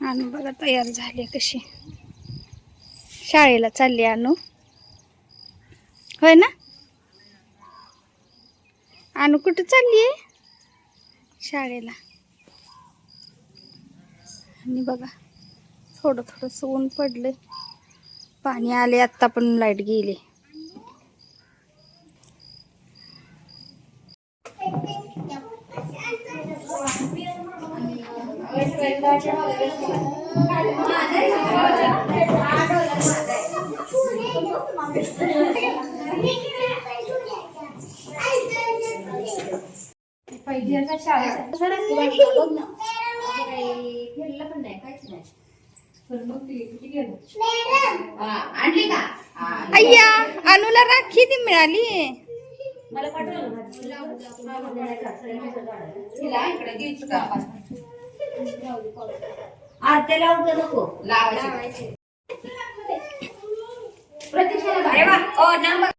आणि बघा तयार झाली कशी. शाळेला चालली आणू होय ना? आणू कुठं चालली आहे? शाळेला. आणि बघा थोडं थोडंसं ऊन पडलं पाणी आले आत्ता पण लाइट गेली. आणली का अय्या अनुला राखी ती मिळाली. तिला इकडे द्यायचं का लावू नको. लावायची. अरे वा. ओ नंबर.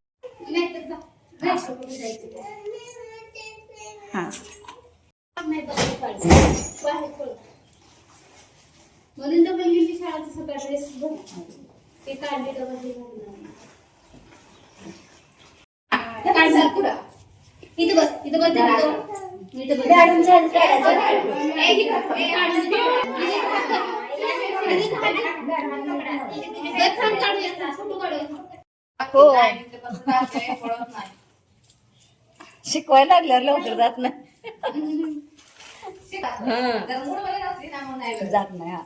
हा. म्हणून तर पहिली शाळेचा सगळा ड्रेस ते काढले डबल काढणार पुढं. इथं बस. इथं बस हो. शिकवायला लागल्यावर लवकर जात नाही. जात नाही हा.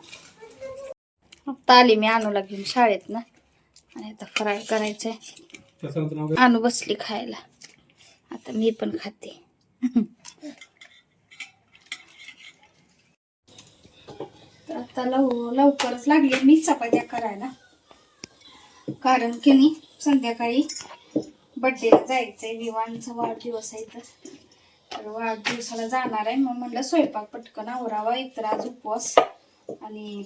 आता आली मी अनुला घेऊन शाळेत ना. आणि आता फराळ करायचंय. अनु बसली खायला. आता मी पण खाते. आता लव लवकरच लागली. मी चपात्या करायला. कारण की नाही संध्याकाळी बड्डेला जायचंय. विवांचा वाढदिवस आहे तर. तर वाढदिवसाला जाणार आहे. मग म्हटलं स्वयंपाक पटकन आवरावा. एकतर आज उपवास. आणि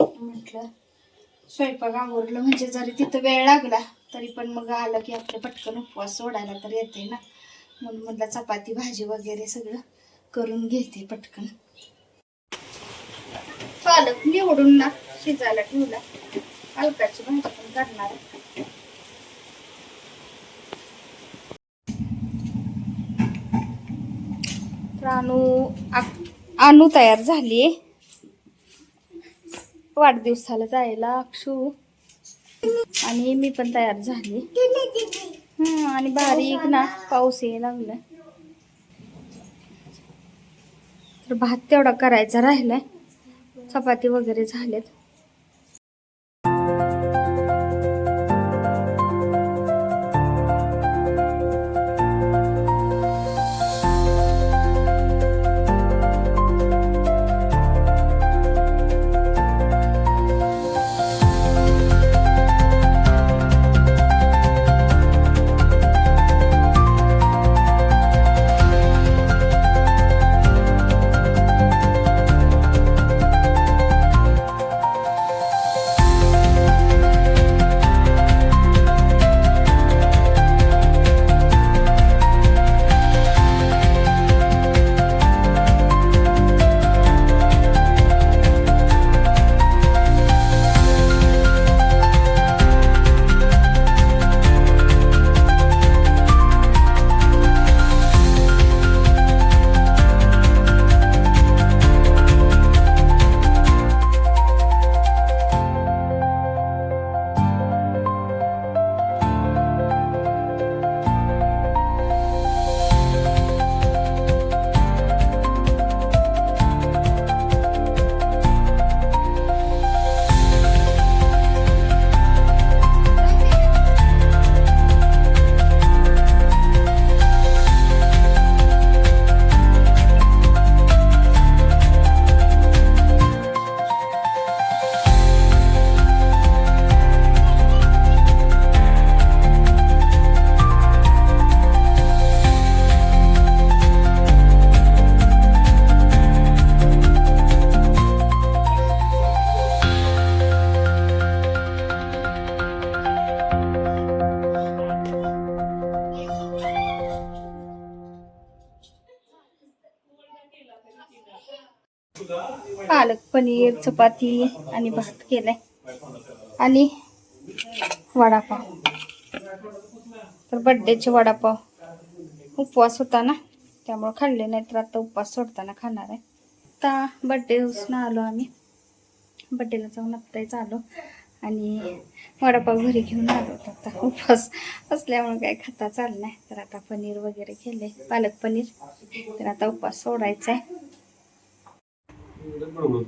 म्हटलं स्वयंपाक आवरलं म्हणजे जरी तिथं वेळ लागला तरी पण मग आलं की आपलं पटकन उपवास सोडायला तर येते ना. म्हणून म्हटलं चपाती भाजी वगैरे सगळं करून घेते पटकन. पालक निवडून ना शिजायला ठेवला. पालकाची भाजी पण काढणार आहे. तर अनु तयार झाली वाढदिवसाला जायला अक्षू. आणि मी पण तयार झाली. आणि बारीक ना पाऊस यायला लागला तर भात तेवढा करायचा राहिलाय. चपाती वगैरे झाल्यात पालक पनीर चपाती आणि भात केलाय. आणि वडापाव. तर बड्डेचे वडापाव उपवास होता ना? त्यामुळे खाल्ले नाही तर आता उपवास सोडताना खाणार आहे. आता बड्डे आलो आम्ही. बड्डेला जाऊन आत्ताच आलो. आणि वडापाव घरी घेऊन आलो होतो आता. उपवास असल्यामुळे काय खाता चाललं नाही तर आता पनीर वगैरे केले पालक पनीर. तर आता उपवास सोडायचा आहे Добро, ми